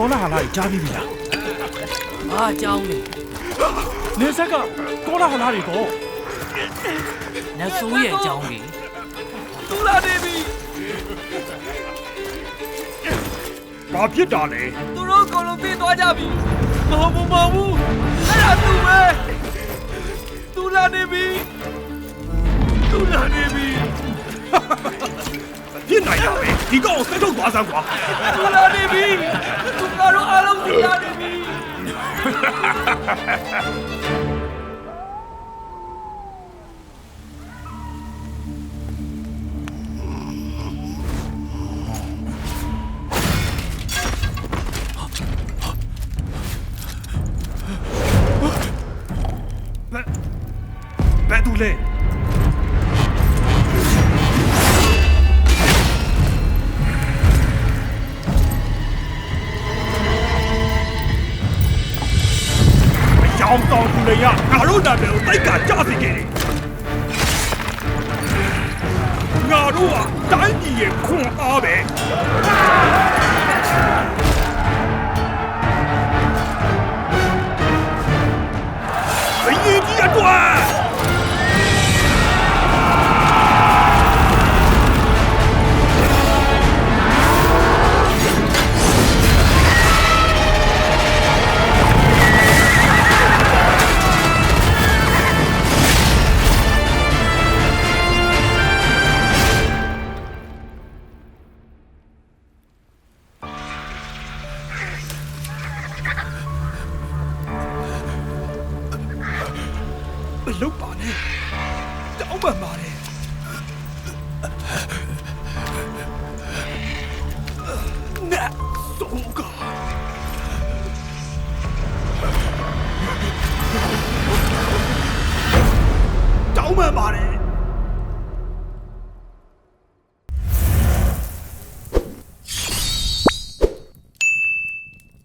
ကောလာဟာလာကြီးကြားပြီးပြီလားဘာအကြောင်းလဲနေဆက်ကကောလာဟာလာတွေတော့နတ်ဆိုးရဲ့အကြောင်းလေသူလာနေပြီဘာဖြစ်တာလဲသူတို့အကုန်လုံးပြေးသွားကြပြီမဟုတ်ဘူးမဟုတ်ဘူးအဲ့ဒါသူပဲသူလာနေပြီသူလာနေပြီဖြစ်နိုင်တာပဲဒီကောင်ကိုဆက်ထုတ်သွားစမ်းကွာသူလာနေပြီ ဘ အယောင်တောင်သူတွေကငါတို့နာမည်ကိုတိုက်ကကြစေခဲ့တယ်ငါတို့ကတိုင်းပြည်ရဲ့ခွန်အားပဲ လုပ်ပါနဲ့တောင်းပန်ပါတယ်နတ်ဆိုကတောင်းပန်ပါတယ်